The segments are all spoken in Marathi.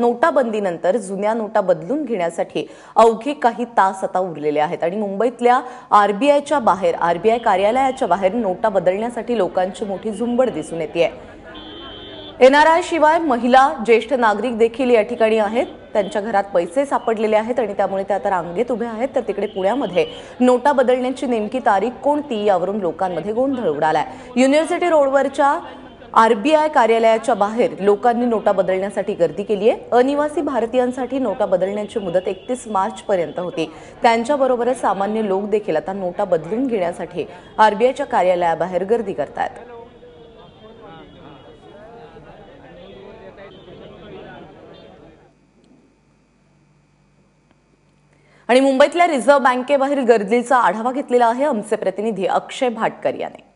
नोटाबंदीनंतर जुन्या नोटा बदलून घेण्यासाठी अवघे काही तास आता उरलेले आहेत. आणि मुंबईतल्या आरबीआयच्या बाहेर आरबीआय कार्यालयाच्या बाहेर नोटा बदलण्यासाठी लोकांची मोठी झुंबड दिसून येते एनआरआय शिवाय महिला ज्येष्ठ नागरिक देखील या ठिकाणी आहेत. त्यांच्या घरात पैसे सापडलेले आहेत आणि त्यामुळे त्या आता रांगेत उभ्या आहेत. तर तिकडे पुण्यामध्ये नोटा बदलण्याची नेमकी तारीख कोणती यावरून लोकांमध्ये गोंधळ उडालाय. युनिव्हर्सिटी रोडवरच्या आरबीआय कार्यालयाच्या बाहेर लोकांनी नोटा बदलण्यासाठी गर्दी केली आहे. अनिवासी भारतीयांसाठी नोटा बदलण्याची मुदत एकतीस मार्च पर्यंत होती. त्यांच्याबरोबरच सामान्य लोक देखील आता नोटा बदलून घेण्यासाठी आरबीआयच्या कार्यालयाबाहेर गर्दी करतात आणि मुंबईतल्या रिझर्व्ह बँकेबाहेर गर्दीचा आढावा घेतलेला आहे आमचे प्रतिनिधी अक्षय भाटकर याने.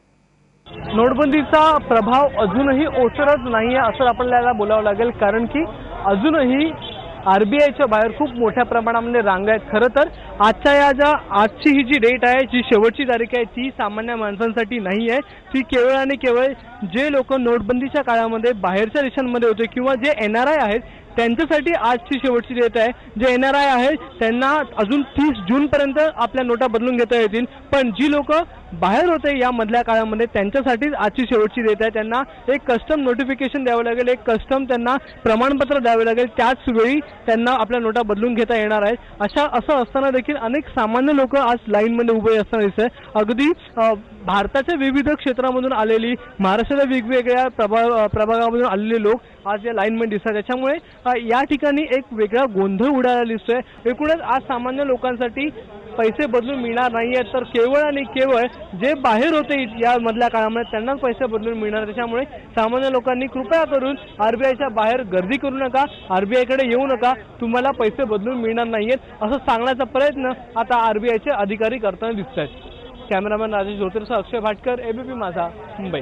नोटबंदीचा प्रभाव अजूनही ओसरत नाहीये असं आपल्याला बोलावं लागेल. कारण की अजूनही आरबीआयच्या बाहेर खूप मोठ्या प्रमाणामध्ये रांगा आहेत. खरं तर आजच्या या ज्या आजची ही जी डेट आहे जी शेवटची तारीख आहे ती सामान्य माणसांसाठी नाही आहे. ती केवळ आणि केवळ जे लोक नोटबंदीच्या काळामध्ये बाहेरच्या देशांमध्ये होते किंवा जे एन आर आय आहेत त्यांच्यासाठी आजची शेवटची डेट आहे. जे एन आर आय आहे त्यांना अजून तीस जूनपर्यंत आपल्या नोटा बदलून घेता येतील. पण जी लोक बाहेर होते या मधल्या काळामध्ये त्यांच्यासाठीच आजची शेवटची डेट आहे. त्यांना एक कस्टम नोटिफिकेशन द्यावं लागेल एक कस्टम त्यांना प्रमाणपत्र द्यावे लागेल. त्याच वेळी त्यांना आपल्या नोटा बदलून घेता येणार आहेत अशा असं असताना देखील अनेक सामान्य लोक आज लाईनमध्ये उभे असताना दिसत आहे अगदी भारताच्या विविध क्षेत्रामधून आलेली महाराष्ट्राच्या वेगवेगळ्या प्रभा प्रभागामधून आलेले लोक आज या लाईनमध्ये दिसतात. त्याच्यामुळे या ठिकाणी एक वेगळा गोंधळ उडायला दिसतोय. एकूणच आज सामान्य लोकांसाठी पैसे बदलून मिळणार नाहीये. तर केवळ आणि केवळ जे बाहेर होते या मधल्या काळामध्ये त्यांनाच पैसे बदलून मिळणार. त्याच्यामुळे सामान्य लोकांनी कृपया करून आरबीआयच्या बाहेर गर्दी करू नका. आरबीआयकडे येऊ नका. तुम्हाला पैसे बदलून मिळणार नाहीयेत. असं सांगण्याचा प्रयत्न आता आरबीआयचे अधिकारी करताना दिसत आहेत कॅमेरामॅन राजेश ज्योतिर्सह अक्षय भाटकर एबीपी माझा मुंबई.